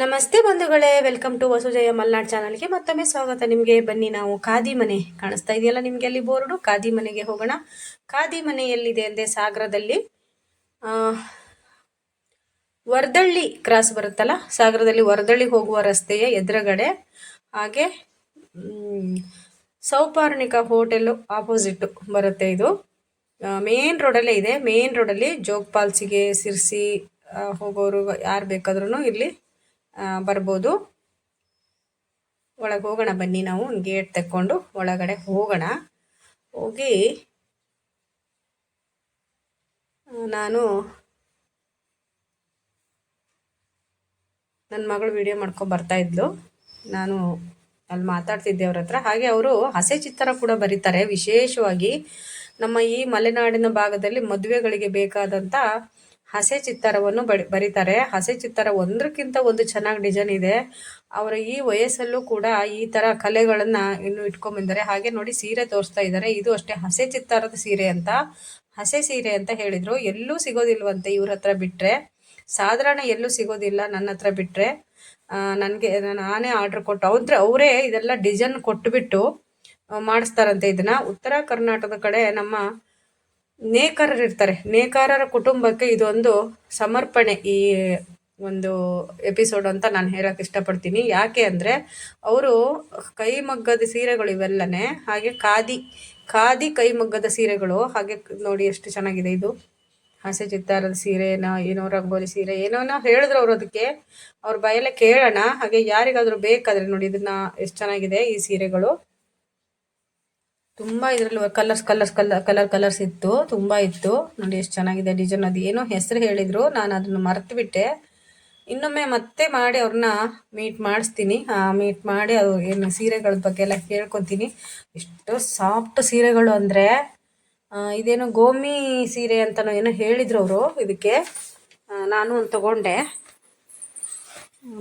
ನಮಸ್ತೆ ಬಂಧುಗಳೇ, welcome to ವಸುಜಯ Malnad ಚಾನಲ್ಗೆ ಮತ್ತೊಮ್ಮೆ ಸ್ವಾಗತ ನಿಮಗೆ. ಬನ್ನಿ ನಾವು ಖಾದಿ ಮನೆ ಕಾಣಿಸ್ತಾ ಇದೆಯಲ್ಲ ನಿಮಗೆ ಅಲ್ಲಿ ಬೋರ್ಡು? ಖಾದಿ ಮನೆಗೆ ಹೋಗೋಣ. ಖಾದಿ ಮನೆ ಎಲ್ಲಿದೆ ಅಂದರೆ ಸಾಗರದಲ್ಲಿ. ವರ್ದಳ್ಳಿ ಕ್ರಾಸ್ ಬರುತ್ತಲ್ಲ? ಸಾಗರದಲ್ಲಿ ವರ್ದಳ್ಳಿ ಹೋಗುವ ರಸ್ತೆಯ ಎದುರುಗಡೆ. ಹಾಗೆ ಸೌಪಾರ್ಣಿಕಾ ಹೋಟೆಲ್ ಆಪೋಸಿಟ್ ಬರುತ್ತೆ ಇದು. ಮೇನ್ ರೋಡಲ್ಲೇ ಇದೆ. ಮೇನ್ ರೋಡಲ್ಲಿ ಜೋಗ್ ಫಾಲ್ಸಿಗೆ ಸಿರ್ಸಿ ಹೋಗೋರು ಯಾರು ಬೇಕಾದ್ರೂ ಇಲ್ಲಿ ಬರ್ಬೋದು. ಒಳಗೆ ಹೋಗೋಣ ಬನ್ನಿ ನಾವು ಗೇಟ್ ತೆಕ್ಕೊಂಡು ಒಳಗಡೆ ಹೋಗೋಣ. ಹೋಗಿ ನಾನು ನನ್ನ ಮಗಳು ವಿಡಿಯೋ ಮಾಡ್ಕೊಂಡು ಬರ್ತಾ ಇದ್ಲು. ನಾನು ಅಲ್ಲಿ ಮಾತಾಡ್ತಿದ್ದೆ ಅವ್ರ ಹತ್ರ. ಹಾಗೆ ಅವರು ಹಸೆ ಚಿತ್ರ ಕೂಡ ಬರೀತಾರೆ. ವಿಶೇಷವಾಗಿ ನಮ್ಮ ಈ ಮಲೆನಾಡಿನ ಭಾಗದಲ್ಲಿ ಮದುವೆಗಳಿಗೆ ಬೇಕಾದಂಥ ಹಸೆ ಚಿತ್ತಾರವನ್ನು ಬಡಿ ಬರೀತಾರೆ. ಹಸೆ ಚಿತ್ತಾರ ಒಂದಕ್ಕಿಂತ ಒಂದು ಚೆನ್ನಾಗಿ ಡಿಸೈನ್ ಇದೆ. ಅವರ ಈ ವಯಸ್ಸಲ್ಲೂ ಕೂಡ ಈ ಥರ ಕಲೆಗಳನ್ನು ಇನ್ನು ಇಟ್ಕೊಂಡ್ಬಂದರೆ ಹಾಗೆ ನೋಡಿ ಸೀರೆ ತೋರಿಸ್ತಾ ಇದ್ದಾರೆ. ಇದು ಅಷ್ಟೇ ಹಸೆ ಚಿತ್ತಾರದ ಸೀರೆ ಅಂತ. ಹಸೆ ಸೀರೆ ಅಂತ ಹೇಳಿದ್ರು. ಎಲ್ಲೂ ಸಿಗೋದಿಲ್ವಂತೆ ಇವ್ರ ಹತ್ರ ಬಿಟ್ಟರೆ ಸಾಧಾರಣ ಎಲ್ಲೂ ಸಿಗೋದಿಲ್ಲ ನನ್ನ ಹತ್ರ ಬಿಟ್ಟರೆ ನನಗೆ ನಾನೇ ಆರ್ಡ್ರ್ ಕೊಟ್ಟು ಅವ್ರ ಅವರೇ ಇದೆಲ್ಲ ಡಿಸೈನ್ ಕೊಟ್ಟುಬಿಟ್ಟು ಮಾಡಿಸ್ತಾರಂತೆ ಇದನ್ನ. ಉತ್ತರ ಕರ್ನಾಟಕದ ಕಡೆ ನಮ್ಮ ನೇಕಾರರು ಇರ್ತಾರೆ. ನೇಕಾರರ ಕುಟುಂಬಕ್ಕೆ ಇದೊಂದು ಸಮರ್ಪಣೆ ಈ ಒಂದು ಎಪಿಸೋಡ್ ಅಂತ ನಾನು ಹೇಳಕ್ ಇಷ್ಟಪಡ್ತೀನಿ. ಯಾಕೆ ಅಂದರೆ ಅವರು ಕೈಮಗ್ಗದ ಸೀರೆಗಳು ಇವೆಲ್ಲನೇ, ಹಾಗೆ ಖಾದಿ ಖಾದಿ ಕೈಮಗ್ಗದ ಸೀರೆಗಳು, ಹಾಗೆ ನೋಡಿ ಎಷ್ಟು ಚೆನ್ನಾಗಿದೆ ಇದು. ಹಸೆ ಚಿತ್ತಾರದ ಸೀರೆ, ಏನೋ ರಂಗೋಲಿ ಸೀರೆ, ಏನೋನೋ ಹೇಳಿದ್ರು ಅವ್ರು ಅದಕ್ಕೆ. ಅವ್ರ ಬಯಲೇ ಕೇಳೋಣ, ಹಾಗೆ ಯಾರಿಗಾದರೂ ಬೇಕಾದ್ರೆ ನೋಡಿ, ಇದನ್ನ ಎಷ್ಟು ಚೆನ್ನಾಗಿದೆ ಈ ಸೀರೆಗಳು. ತುಂಬಾ ಇದ್ರಲ್ಲಿ colours colours colour colour colours ಇತ್ತು, ತುಂಬಾ ಇತ್ತು. ನೋಡಿ ಎಷ್ಟು ಚೆನ್ನಾಗಿದೆ ಡಿಸೈನ್ ಅದು. ಏನೋ ಹೆಸರು ಹೇಳಿದ್ರು, ನಾನು ಅದನ್ನು ಮರೆತು ಬಿಟ್ಟೆ ಇನ್ನೊಮ್ಮೆ ಮತ್ತೆ ಮಾಡಿ ಅವ್ರನ್ನ ಮೀಟ್ ಮಾಡಿಸ್ತೀನಿ. ಮೀಟ್ ಮಾಡಿ ಅವ್ರು ಏನು ಸೀರೆಗಳ ಬಗ್ಗೆ ಎಲ್ಲ ಕೇಳ್ಕೊತೀನಿ. ಎಷ್ಟು ಸಾಫ್ಟ್ ಸೀರೆಗಳು ಅಂದರೆ ಇದೇನೋ ಗೋಮಿ ಸೀರೆ ಅಂತನೋ ಏನೋ ಹೇಳಿದ್ರು ಅವರು ಇದಕ್ಕೆ. ನಾನು ಒಂದು ತಗೊಂಡೆ.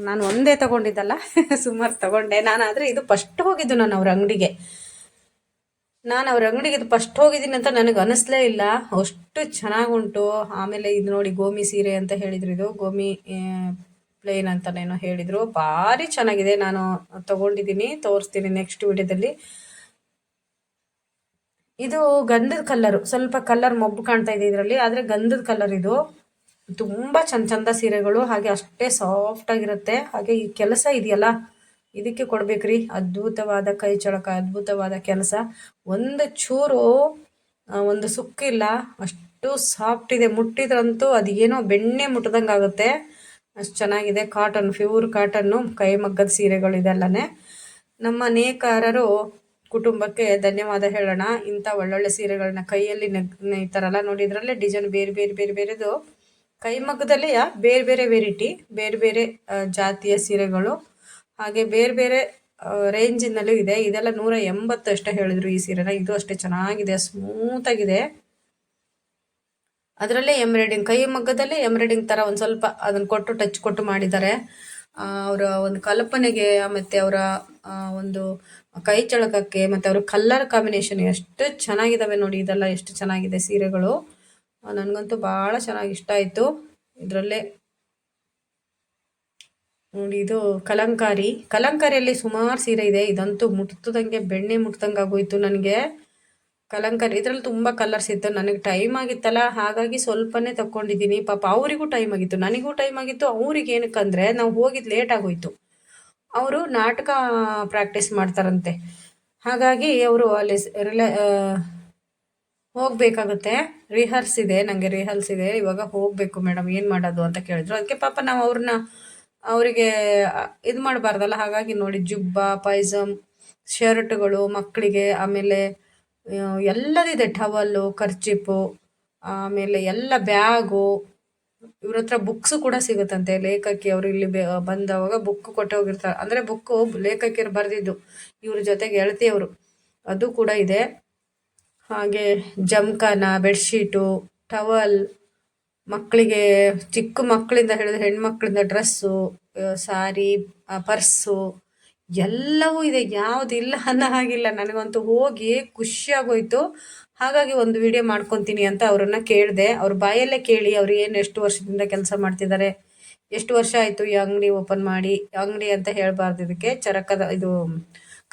ನಾನು ಒಂದೇ ತಗೊಂಡಿದ್ದಲ್ಲ, ಸುಮಾರು ತಗೊಂಡೆ. ನಾನು ಆದರೆ ಇದು ಫಸ್ಟ್ ಹೋಗಿದ್ದು ನಾನು ಅವ್ರ ಅಂಗಡಿಗೆ. ನಾನು ಅವ್ರ ಅಂಗಡಿಗೆ ಫಸ್ಟ್ ಹೋಗಿದ್ದೀನಿ ಅಂತ ನನಗೆ ಅನಿಸ್ಲೇ ಇಲ್ಲ. ಅಷ್ಟು ಚೆನ್ನಾಗುಂಟು. ಆಮೇಲೆ ಇದು ನೋಡಿ ಗೋಮಿ ಸೀರೆ ಅಂತ ಹೇಳಿದ್ರು ಇದು. ಗೋಮಿ ಪ್ಲೇನ್ ಅಂತನೇನೋ ಹೇಳಿದ್ರು. ಭಾರಿ ಚೆನ್ನಾಗಿದೆ. ನಾನು ತಗೊಂಡಿದ್ದೀನಿ ತೋರಿಸ್ತೀನಿ ನೆಕ್ಸ್ಟ್ ವಿಡಿಯೋದಲ್ಲಿ. ಇದು ಗಂಧದ ಕಲ್ಲರು ಸ್ವಲ್ಪ ಕಲರ್ ಮೊಬ್ಬು ಕಾಣ್ತಾ ಇದೆ ಇದರಲ್ಲಿ. ಆದರೆ ಗಂಧದ ಕಲರ್ ಇದು. ತುಂಬ ಚಂದ ಚಂದ ಸೀರೆಗಳು. ಹಾಗೆ ಅಷ್ಟೇ ಸಾಫ್ಟ್ ಆಗಿರುತ್ತೆ. ಹಾಗೆ ಈ ಕೆಲಸ ಇದೆಯಲ್ಲ ಇದಕ್ಕೆ ಕೊಡ್ಬೇಕ್ರಿ. ಅದ್ಭುತವಾದ ಕೈ ಚಳಕ, ಅದ್ಭುತವಾದ ಕೆಲಸ. ಒಂದು ಚೂರು ಒಂದು ಸುಕ್ಕಿಲ್ಲ ಅಷ್ಟು ಸಾಫ್ಟ್ ಇದೆ. ಮುಟ್ಟಿದ್ರಂತೂ ಅದೇನೋ ಬೆಣ್ಣೆ ಮುಟ್ಟದಂಗೆ ಆಗುತ್ತೆ. ಅಷ್ಟು ಚೆನ್ನಾಗಿದೆ. ಕಾಟನ್ ಪ್ಯೂರ್ ಕಾಟನ್ನು ಕೈಮಗ್ಗದ ಸೀರೆಗಳು ಇದೆಲ್ಲನೇ. ನಮ್ಮ ನೇಕಾರರು ಕುಟುಂಬಕ್ಕೆ ಧನ್ಯವಾದ ಹೇಳೋಣ. ಇಂಥ ಒಳ್ಳೊಳ್ಳೆ ಸೀರೆಗಳನ್ನ ಕೈಯಲ್ಲಿ ನೆಗ್, ಈ ಥರ ಎಲ್ಲ ಇದರಲ್ಲೇ ಡಿಸೈನ್ ಬೇರೆ ಬೇರೆ ಬೇರೆ, ಬೇರೆದು. ಕೈಮಗ್ಗದಲ್ಲೇ ಬೇರೆ ಬೇರೆ ವೆರೈಟಿ ಬೇರೆ ಬೇರೆ ಜಾತಿಯ ಸೀರೆಗಳು. ಹಾಗೆ ಬೇರೆ ಬೇರೆ ರೇಂಜಿನಲ್ಲೂ ಇದೆ. ಇದೆಲ್ಲ ನೂರ ಎಂಬತ್ತು ಅಷ್ಟೇ ಹೇಳಿದ್ರು ಈ ಸೀರೆನ. ಇದು ಅಷ್ಟೇ ಚೆನ್ನಾಗಿದೆ ಸ್ಮೂತ್ ಆಗಿದೆ. ಅದರಲ್ಲೇ ಎಂಬ್ರಾಯ್ಡಿಂಗ್ ಕೈ ಮಗ್ಗದಲ್ಲೇ ಎಂಬ್ರಾಯ್ಡಿಂಗ್ ಥರ ಒಂದು ಸ್ವಲ್ಪ ಅದನ್ನು ಕೊಟ್ಟು ಟಚ್ ಕೊಟ್ಟು ಮಾಡಿದ್ದಾರೆ. ಅವರ ಒಂದು ಕಲ್ಪನೆಗೆ, ಮತ್ತು ಅವರ ಒಂದು ಕೈ ಚಳಕಕ್ಕೆ, ಮತ್ತು ಅವರ ಕಲ್ಲರ್ ಕಾಂಬಿನೇಷನ್ ಎಷ್ಟು ಚೆನ್ನಾಗಿದ್ದಾವೆ ನೋಡಿ. ಇದೆಲ್ಲ ಎಷ್ಟು ಚೆನ್ನಾಗಿದೆ ಸೀರೆಗಳು. ನನಗಂತೂ ಭಾಳ ಚೆನ್ನಾಗಿ ಇಷ್ಟ ಆಯಿತು. ಇದರಲ್ಲೇ ಇದು ಕಲಂಕಾರಿ. ಕಲಂಕಾರಿಯಲ್ಲಿ ಸುಮಾರು ಸೀರೆ ಇದೆ. ಇದಂತೂ ಮುಟ್ತದಂಗೆ, ಬೆಣ್ಣೆ ಮುಟ್ದಂಗೆ ಆಗೋಯ್ತು ನನಗೆ. ಕಲಂಕಾರಿ, ಇದರಲ್ಲಿ ತುಂಬ ಕಲರ್ಸ್ ಇತ್ತು. ನನಗೆ ಟೈಮ್ ಆಗಿತ್ತಲ್ಲ, ಹಾಗಾಗಿ ಸ್ವಲ್ಪನೇ ತಗೊಂಡಿದ್ದೀನಿ ಪಾಪ ಅವರಿಗೂ ಟೈಮ್ ಆಗಿತ್ತು. ನನಗೂ ಟೈಮ್ ಆಗಿತ್ತು. ಅವ್ರಿಗೆ ಏನಕ್ಕಂದ್ರೆ ನಾವು ಹೋಗಿದ್ದು ಲೇಟ್ ಆಗೋಯ್ತು. ಅವರು ನಾಟಕ ಪ್ರಾಕ್ಟೀಸ್ ಮಾಡ್ತಾರಂತೆ. ಹಾಗಾಗಿ ಅವರು ಅಲ್ಲಿ ರಿಲ ಹೋಗ್ಬೇಕಾಗುತ್ತೆ. ರಿಹರ್ಸ್ ಇದೆ. ನನಗೆ ರಿಹರ್ಸ್ ಇದೆ. ಇವಾಗ ಹೋಗಬೇಕು ಮೇಡಮ್. ಏನು ಮಾಡೋದು ಅಂತ ಕೇಳಿದ್ರು. ಅದಕ್ಕೆ ಪಾಪ ನಾವು ಅವ್ರನ್ನ ಅವರಿಗೆ ಇದು ಮಾಡಬಾರ್ದಲ್ಲ? ಹಾಗಾಗಿ ನೋಡಿ, ಜುಬ್ಬ ಪೈಜಮ್ ಶರ್ಟ್ಗಳು ಮಕ್ಕಳಿಗೆ ಆಮೇಲೆ ಎಲ್ಲದಿದೆ ಟವಲ್ಲು ಖರ್ಚಿಪ್ಪು ಆಮೇಲೆ ಎಲ್ಲ ಬ್ಯಾಗು. ಇವ್ರ ಹತ್ರ ಬುಕ್ಸ್ ಕೂಡ ಸಿಗುತ್ತಂತೆ. ಲೇಖಕಿ ಅವರು ಇಲ್ಲಿ ಬಂದವಾಗ ಬುಕ್ ಕೊಟ್ಟು ಹೋಗಿರ್ತಾರೆ. ಅಂದರೆ ಬುಕ್ಕು ಲೇಖಕಿಯರು ಬರೆದಿದ್ದು. ಇವ್ರ ಜೊತೆಗೆ ಗೆಳತಿಯವರು. ಅದು ಕೂಡ ಇದೆ. ಹಾಗೆ ಜಮ್ಖಾನ ಬೆಡ್ಶೀಟು, ಟವಲ್. ಮಕ್ಕಳಿಗೆ ಚಿಕ್ಕ ಮಕ್ಕಳಿಂದ ಹಿಡಿದು ಹೆಣ್ಮಕ್ಳಿಂದ ಡ್ರೆಸ್ಸು ಸಾರಿ ಪರ್ಸು ಎಲ್ಲವೂ ಇದೆ. ಯಾವುದಿಲ್ಲ ಅನ್ನೋ ಹಾಗಿಲ್ಲ ನನಗಂತೂ ಹೋಗಿ ಖುಷಿಯಾಗೋಯ್ತು. ಹಾಗಾಗಿ ಒಂದು ವಿಡಿಯೋ ಮಾಡ್ಕೊತೀನಿ ಅಂತ ಅವರನ್ನು ಕೇಳಿದೆ. ಅವ್ರ ಬಾಯಲ್ಲೇ ಕೇಳಿ ಅವ್ರು ಏನು ಎಷ್ಟು ವರ್ಷದಿಂದ ಕೆಲಸ ಮಾಡ್ತಿದ್ದಾರೆ, ಎಷ್ಟು ವರ್ಷ ಆಯಿತು ಈ ಅಂಗಡಿ ಓಪನ್ ಮಾಡಿ, ಅಂಗಡಿ ಅಂತ ಹೇಳಬಾರ್ದು ಇದಕ್ಕೆ. ಚರಕದ, ಇದು,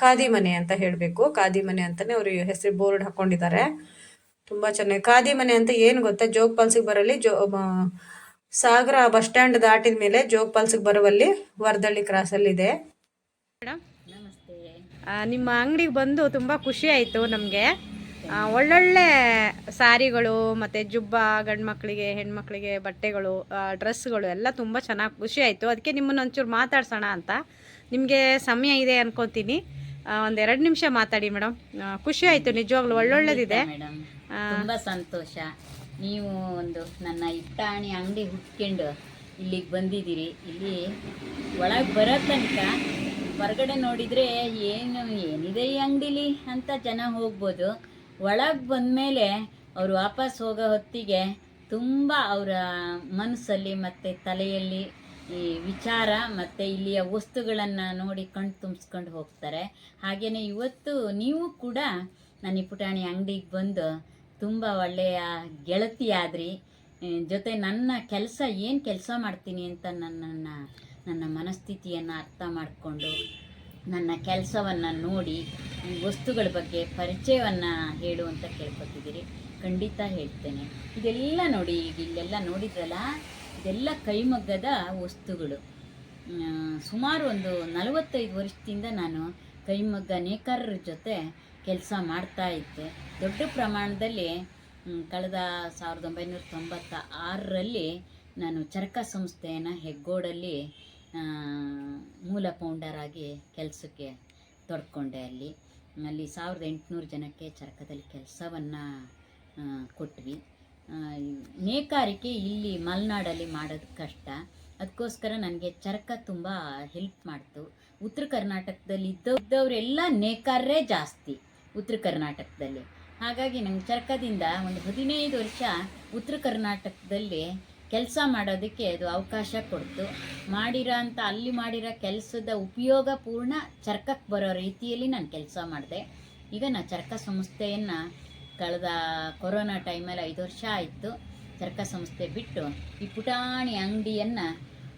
ಖಾದಿ ಮನೆ ಅಂತ ಹೇಳಬೇಕು. ಖಾದಿ ಮನೆ ಅಂತಲೇ ಅವರು ಹೆಸರು ಬೋರ್ಡ್ ಹಾಕೊಂಡಿದ್ದಾರೆ. ತುಂಬ ಚೆನ್ನಾಗಿ. ಖಾದಿ ಮನೆ ಅಂತ ಏನು ಗೊತ್ತಾ? ಜೋಗ್ ಫಾಲ್ಸಿಗೆ ಬರಲಿ, ಜೋ ಸಾಗರ ಬಸ್ ಸ್ಟ್ಯಾಂಡ್ ದಾಟಿದ ಮೇಲೆ ಜೋಗ್ ಫಾಲ್ಸಿಗೆ ಬರುವಲ್ಲಿ ವರದಳ್ಳಿ ಕ್ರಾಸಲ್ಲಿ ಇದೆ. ನಮಸ್ತೆ. ನಿಮ್ಮ ಅಂಗಡಿಗೆ ಬಂದು ತುಂಬ ಖುಷಿ ಆಯಿತು ನಮಗೆ. ಒಳ್ಳೊಳ್ಳೆ ಸಾರಿಗಳು ಮತ್ತು ಜುಬ್ಬ ಗಂಡು ಮಕ್ಕಳಿಗೆ ಹೆಣ್ಮಕ್ಳಿಗೆ ಬಟ್ಟೆಗಳು ಡ್ರೆಸ್ಗಳು ಎಲ್ಲ ತುಂಬ ಚೆನ್ನಾಗಿ ಖುಷಿ ಆಯಿತು. ಅದಕ್ಕೆ ನಿಮ್ಮನ್ನು ಒಂಚೂರು ಮಾತಾಡ್ಸೋಣ ಅಂತ. ನಿಮಗೆ ಸಮಯ ಇದೆ ಅನ್ಕೊತೀನಿ. ಒಂದೆರಡು ನಿಮಿಷ ಮಾತಾಡಿ ಮೇಡಮ್ ಖುಷಿ ಆಯಿತು ನಿಜವಾಗ್ಲೂ ಒಳ್ಳೊಳ್ಳೆದಿದೆ. ಮೇಡಮ್ ತುಂಬಾ ಸಂತೋಷ. ನೀವು ಒಂದು ನನ್ನ ಇಟ್ಟಾಣಿ ಅಂಗಡಿ ಹುಟ್ಕೊಂಡು ಇಲ್ಲಿಗೆ ಬಂದಿದ್ದೀರಿ. ಇಲ್ಲಿ ಒಳಗೆ ಬರೋ ತನಕ ಹೊರಗಡೆ ನೋಡಿದರೆ ಏನು ಏನಿದೆ ಈ ಅಂಗಡಿಲಿ ಅಂತ ಜನ ಹೋಗ್ಬೋದು. ಒಳಗೆ ಬಂದಮೇಲೆ ಅವರು ವಾಪಸ್ ಹೋಗೋ ಹೊತ್ತಿಗೆ ತುಂಬ ಅವರ ಮನಸ್ಸಲ್ಲಿ ಮತ್ತು ತಲೆಯಲ್ಲಿ ಈ ವಿಚಾರ ಮತ್ತು ಇಲ್ಲಿಯ ವಸ್ತುಗಳನ್ನು ನೋಡಿ ಕಣ್ಣು ತುಂಬಿಸ್ಕೊಂಡು ಹೋಗ್ತಾರೆ. ಹಾಗೆಯೇ ಇವತ್ತು ನೀವು ಕೂಡ ನನ್ನ ಈ ಪುಟಾಣಿ ಅಂಗಡಿಗೆ ಬಂದು ತುಂಬ ಒಳ್ಳೆಯ ಗೆಳತಿಯಾದ್ರಿ. ಜೊತೆ ನನ್ನ ಕೆಲಸ ಏನು ಕೆಲಸ ಮಾಡ್ತೀನಿ ಅಂತ ನನ್ನನ್ನು, ನನ್ನ ಮನಸ್ಥಿತಿಯನ್ನು ಅರ್ಥ ಮಾಡಿಕೊಂಡು ನನ್ನ ಕೆಲಸವನ್ನು ನೋಡಿ ಈ ವಸ್ತುಗಳ ಬಗ್ಗೆ ಪರಿಚಯವನ್ನು ಹೇಳು ಅಂತ ಕೇಳ್ಕೊತಿದ್ದೀರಿ. ಖಂಡಿತ ಹೇಳ್ತೇನೆ. ಇದೆಲ್ಲ ನೋಡಿ ಈಗ ಇಲ್ಲೆಲ್ಲ ನೋಡಿದ್ರಲ್ಲ ಇದೆಲ್ಲ ಕೈಮಗ್ಗದ ವಸ್ತುಗಳು. ಸುಮಾರು ಒಂದು ನಲವತ್ತೈದು ವರ್ಷದಿಂದ ನಾನು ಕೈಮಗ್ಗ ನೇಕಾರರ ಜೊತೆ ಕೆಲಸ ಮಾಡ್ತಾ ಇದ್ದೆ. ದೊಡ್ಡ ಪ್ರಮಾಣದಲ್ಲಿ ಕಳೆದ ಸಾವಿರದ ಒಂಬೈನೂರ ತೊಂಬತ್ತ ಆರರಲ್ಲಿ ನಾನು ಚರಕ ಸಂಸ್ಥೆಯನ್ನು ಹೆಗ್ಗೋಡಲ್ಲಿ ಮೂಲ ಫೌಂಡರ್ ಆಗಿ ಕೆಲಸಕ್ಕೆ ತೊಡ್ಕೊಂಡೆ ಅಲ್ಲಿ. ಅಲ್ಲಿ ಸಾವಿರದ ಎಂಟುನೂರು ಜನಕ್ಕೆ ಚರಕದಲ್ಲಿ ಕೆಲಸವನ್ನು ಕೊಟ್ವಿ. ನೇಕಾರಿಕೆ ಇಲ್ಲಿ ಮಲೆನಾಡಲ್ಲಿ ಮಾಡೋದು ಕಷ್ಟ. ಅದಕ್ಕೋಸ್ಕರ ನನಗೆ ಚರಕ ತುಂಬ ಹೆಲ್ಪ್ ಮಾಡ್ತು. ಉತ್ತರ ಕರ್ನಾಟಕದಲ್ಲಿ ಇದ್ದ ಇದ್ದವರೆಲ್ಲ ನೇಕಾರರೇ ಜಾಸ್ತಿ ಉತ್ತರ ಕರ್ನಾಟಕದಲ್ಲಿ. ಹಾಗಾಗಿ ನಂಗೆ ಚರಕದಿಂದ ಒಂದು ಹದಿನೈದು ವರ್ಷ ಉತ್ತರ ಕರ್ನಾಟಕದಲ್ಲಿ ಕೆಲಸ ಮಾಡೋದಕ್ಕೆ ಅದು ಅವಕಾಶ ಕೊಡ್ತು. ಮಾಡಿರೋ ಅಂತ ಅಲ್ಲಿ ಮಾಡಿರೋ ಕೆಲಸದ ಉಪಯೋಗ ಪೂರ್ಣ ಚರ್ಕಕ್ಕೆ ಬರೋ ರೀತಿಯಲ್ಲಿ ನಾನು ಕೆಲಸ ಮಾಡಿದೆ. ಈಗ ನಾನು ಚರ್ಕ ಸಂಸ್ಥೆಯನ್ನು ಕಳೆದ ಕೊರೋನಾ ಟೈಮಲ್ಲಿ ಐದು ವರ್ಷ ಆಯಿತು. ಚರ್ಕ ಸಂಸ್ಥೆ ಬಿಟ್ಟು ಈ ಪುಟಾಣಿ ಅಂಗಡಿಯನ್ನು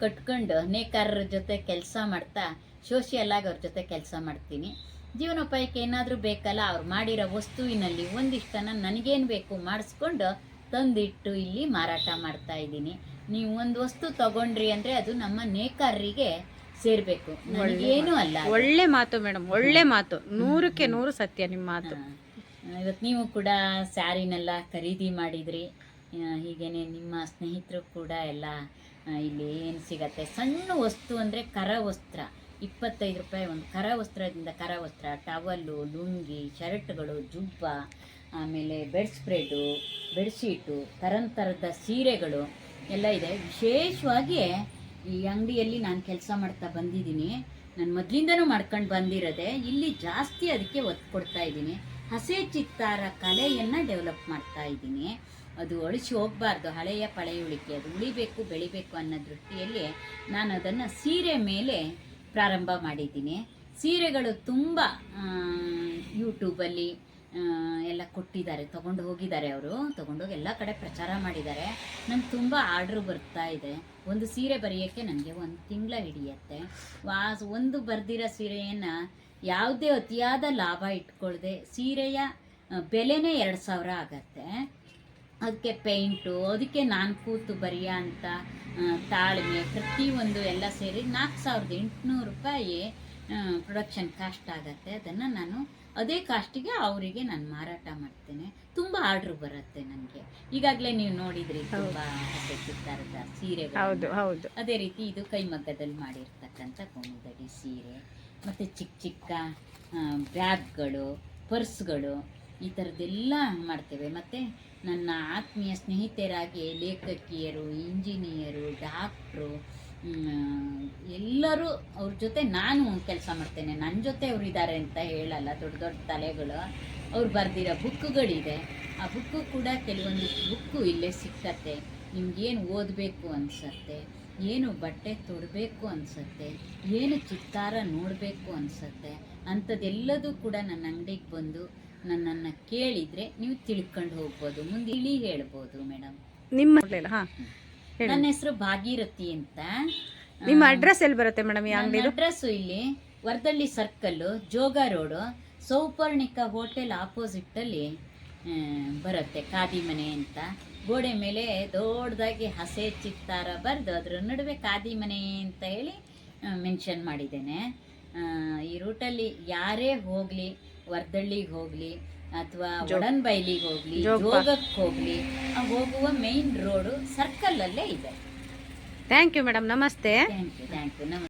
ಕಟ್ಕೊಂಡು ನೇಕಾರರ ಜೊತೆ ಕೆಲಸ ಮಾಡ್ತಾ ಸೋಷಿಯಲ್ ಆಗಿ ಅವ್ರ ಜೊತೆ ಕೆಲಸ ಮಾಡ್ತೀನಿ. ಜೀವನೋಪಾಯಕ್ಕೆ ಏನಾದರೂ ಬೇಕಲ್ಲ ಅವ್ರು ಮಾಡಿರೋ ವಸ್ತುವಿನಲ್ಲಿ ಒಂದಿಷ್ಟನ ನನಗೇನು ಬೇಕು ಮಾಡಿಸ್ಕೊಂಡು ತಂದಿಟ್ಟು ಇಲ್ಲಿ ಮಾರಾಟ ಮಾಡ್ತಾ ಇದ್ದೀನಿ. ನೀವು ಒಂದು ವಸ್ತು ತಗೊಂಡ್ರಿ ಅಂದರೆ ಅದು ನಮ್ಮ ನೇಕಾರರಿಗೆ ಸೇರಬೇಕು. ನನಗೇನು ಅಲ್ಲ ಒಳ್ಳೆ ಮಾತು ಮೇಡಮ್ ಒಳ್ಳೆ ಮಾತು. ನೂರಕ್ಕೆ ನೂರು ಸತ್ಯ ನಿಮ್ಮ ಮಾತು. ಇವತ್ತು ನೀವು ಕೂಡ ಸ್ಯಾರಿನೆಲ್ಲ ಖರೀದಿ ಮಾಡಿದ್ರಿ. ಹೀಗೇನೆ ನಿಮ್ಮ ಸ್ನೇಹಿತರು ಕೂಡ ಎಲ್ಲ ಇಲ್ಲಿ ಏನು ಸಿಗತ್ತೆ? ಸಣ್ಣ ವಸ್ತು ಅಂದರೆ ಕರವಸ್ತ್ರ ಇಪ್ಪತ್ತೈದು ರೂಪಾಯಿ ಒಂದು ಕರವಸ್ತ್ರದಿಂದ ಕರವಸ್ತ್ರ ಟವಲ್ಲು ಲುಂಗಿ, ಶರ್ಟ್ಗಳು, ಜುಬ್ಬ, ಆಮೇಲೆ ಬೆಡ್ ಸ್ಪ್ರೆಡು ಬೆಡ್ಶೀಟು ತರಂತರದ ಸೀರೆಗಳು ಎಲ್ಲ ಇದೆ. ವಿಶೇಷವಾಗಿ ಈ ಅಂಗಡಿಯಲ್ಲಿ ನಾನು ಕೆಲಸ ಮಾಡ್ತಾ ಬಂದಿದ್ದೀನಿ. ನಾನು ಮೊದಲಿಂದನೂ ಮಾಡ್ಕೊಂಡು ಬಂದಿರೋದೆ. ಇಲ್ಲಿ ಜಾಸ್ತಿ ಅದಕ್ಕೆ ಒತ್ತು ಕೊಡ್ತಾ ಇದ್ದೀನಿ. ಹಸೆ ಚಿತ್ತಾರ ಕಲೆಯನ್ನು ಡೆವಲಪ್ ಮಾಡ್ತಾ ಇದ್ದೀನಿ. ಅದು ಅಳಿಸಿ ಹೋಗಬಾರ್ದು, ಹಳೆಯ ಪಳೆಯುಳಿಕೆ ಅದು ಉಳಿಬೇಕು, ಬೆಳಿಬೇಕು ಅನ್ನೋ ದೃಷ್ಟಿಯಲ್ಲಿ ನಾನು ಅದನ್ನು ಸೀರೆ ಮೇಲೆ ಪ್ರಾರಂಭ ಮಾಡಿದ್ದೀನಿ. ಸೀರೆಗಳು ತುಂಬ ಯೂಟ್ಯೂಬಲ್ಲಿ ಎಲ್ಲ ಕೊಟ್ಟಿದ್ದಾರೆ, ತೊಗೊಂಡು ಹೋಗಿದ್ದಾರೆ ಅವರು. ತೊಗೊಂಡೋಗಿ ಎಲ್ಲ ಕಡೆ ಪ್ರಚಾರ ಮಾಡಿದ್ದಾರೆ. ನಂಗೆ ತುಂಬ ಆರ್ಡ್ರ್ ಬರ್ತಾ ಇದೆ. ಒಂದು ಸೀರೆ ಬರೆಯೋಕ್ಕೆ ನನಗೆ ಒಂದು ತಿಂಗಳ ಹಿಡಿಯತ್ತೆ. ಒಂದು ಬರೆದಿರೋ ಸೀರೆಯನ್ನು ಯಾವುದೇ ಅತಿಯಾದ ಲಾಭ ಇಟ್ಕೊಳ್ಳದೆ ಸೀರೆಯ ಬೆಲೆನೇ ಎರಡು ಸಾವಿರ ಆಗತ್ತೆ. ಅದಕ್ಕೆ ಪೇಂಟು ಅದಕ್ಕೆ ನಾನು ಕೂತು ಬರೆಯೋ ಅಂತ ತಾಳ್ಮೆ ಪ್ರತಿಯೊಂದು ಎಲ್ಲ ಸೇರಿ ನಾಲ್ಕು ಸಾವಿರದ ಎಂಟುನೂರು ರೂಪಾಯಿ ಪ್ರೊಡಕ್ಷನ್ ಕಾಸ್ಟ್ ಆಗುತ್ತೆ. ಅದನ್ನು ನಾನು ಅದೇ ಕಾಸ್ಟಿಗೆ ಅವರಿಗೆ ನಾನು ಮಾರಾಟ ಮಾಡ್ತೇನೆ. ತುಂಬ ಆರ್ಡ್ರ್ ಬರುತ್ತೆ ನನಗೆ. ಈಗಾಗಲೇ ನೀವು ನೋಡಿದ್ರಿ ತುಂಬ ಸೀರೆ ಸೀರೆಗಳು ಅದೇ ರೀತಿ ಇದು ಕೈಮಗ್ಗದಲ್ಲಿ ಮಾಡಿರ್ತಕ್ಕಂಥ ಗೋಣಿದಡಿ ಸೀರೆ. ಮತ್ತು ಚಿಕ್ಕ ಚಿಕ್ಕ ಬ್ಯಾಗ್ಗಳು, ಪರ್ಸ್ಗಳು, ಈ ಥರದ್ದೆಲ್ಲ ಮಾಡ್ತೇವೆ. ಮತ್ತು ನನ್ನ ಆತ್ಮೀಯ ಸ್ನೇಹಿತರಾಗಿ ಲೇಖಕಿಯರು, ಇಂಜಿನಿಯರು, ಡಾಕ್ಟ್ರು ಎಲ್ಲರೂ ಅವ್ರ ಜೊತೆ ನಾನು ಕೆಲಸ ಮಾಡ್ತೇನೆ. ನನ್ನ ಜೊತೆ ಅವ್ರು ಇದ್ದಾರೆ ಅಂತ ಹೇಳಲ್ಲ, ದೊಡ್ಡ ದೊಡ್ಡ ತಲೆಗಳು. ಅವ್ರು ಬರೆದಿರೋ ಬುಕ್ಗಳಿದೆ ಆ ಬುಕ್ಕು ಕೂಡ ಕೆಲವೊಂದು ಬುಕ್ಕು ಇಲ್ಲೇ ಸಿಕ್ಕತ್ತೆ ನಿಮ್ಗೇನು ಓದಬೇಕು ಅನಿಸತ್ತೆ? ಏನು ಬಟ್ಟೆ ತೊಡಬೇಕು ಅನಿಸತ್ತೆ ಏನು ಚಿತ್ತಾರ ನೋಡಬೇಕು ಅನಿಸತ್ತೆ ಅಂಥದ್ದೆಲ್ಲದೂ ಕೂಡ ನನ್ನ ಅಂಗಡಿಗೆ ಬಂದು ನನ್ನನ್ನು ಕೇಳಿದರೆ ನೀವು ತಿಳ್ಕೊಂಡು ಹೋಗ್ಬೋದು ಮುಂದೆ ಇಳಿ ಹೇಳ್ಬೋದು ಮೇಡಮ್ ನಿಮ್ಮ ನನ್ನ ಹೆಸರು ಭಾಗೀರಥಿ ಅಂತ. ನಿಮ್ಮ ಅಡ್ರೆಸ್ ಎಲ್ಲಿ ಬರುತ್ತೆ ಮೇಡಮ್ ಅಡ್ರೆಸ್ಸು ಅಡ್ರೆಸ್ ಇಲ್ಲಿ Varadahalli circle Jog road Sauparnika hotel opposite ಅಲ್ಲಿ ಆ, ಬರುತ್ತೆ ಖಾದಿ ಮನೆ ಅಂತ. ಗೋಡೆ ಮೇಲೆ ದೊಡ್ಡದಾಗಿ ಹಸೆ ಚಿತ್ತಾರ ಬರೆದು ಅದ್ರ ನಡುವೆ ಖಾದಿ ಮನೆ ಅಂತ ಹೇಳಿ ಮೆನ್ಷನ್ ಮಾಡಿದ್ದೇನೆ. ಈ ರೂಟಲ್ಲಿ ಯಾರೇ ಹೋಗ್ಲಿ ವರ್ದಳ್ಳಿಗೆ ಹೋಗ್ಲಿ ಅಥವಾ ಒಡನ್ಬೈಲಿಗೆ ಹೋಗ್ಲಿ ಜೋಗಕ್ಕೆ ಹೋಗ್ಲಿ ಹೋಗುವ ಮೇನ್ ರೋಡು ಸರ್ಕಲ್ ಅಲ್ಲೇ ಇದೆ. ಥ್ಯಾಂಕ್ ಯು ಮೇಡಮ್ ನಮಸ್ತೆ. ಥ್ಯಾಂಕ್ ಯು ಥ್ಯಾಂಕ್ ಯು ನಮಸ್ತೆ.